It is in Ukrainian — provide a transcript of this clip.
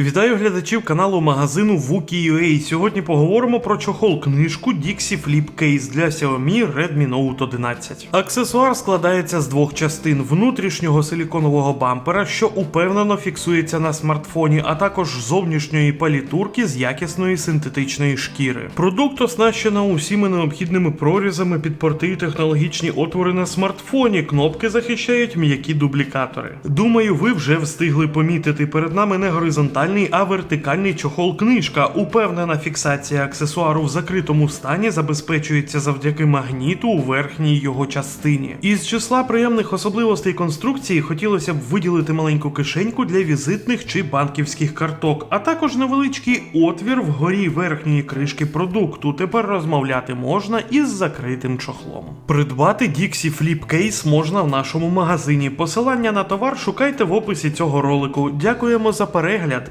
Вітаю глядачів каналу магазину Wookie.ua. Сьогодні поговоримо про чохол книжку Dixie Flip Case для Xiaomi Redmi Note 11. Аксесуар складається з двох частин: внутрішнього силіконового бампера, що упевнено фіксується на смартфоні, а також зовнішньої палітурки з якісної синтетичної шкіри. Продукт оснащено усіма необхідними прорізами під порти і технологічні отвори на смартфоні. Кнопки захищають м'які дублікатори. Думаю, ви вже встигли помітити перед нами не горизонтальний, а вертикальний чохол книжка. Упевнена фіксація аксесуару в закритому стані забезпечується завдяки магніту у верхній його частині. Із числа приємних особливостей конструкції хотілося б виділити маленьку кишеньку для візитних чи банківських карток, а також невеличкий отвір вгорі верхньої кришки продукту. Тепер розмовляти можна із закритим чохлом. Придбати Dixie Flip Case можна в нашому магазині. Посилання на товар шукайте в описі цього ролику. Дякуємо за перегляд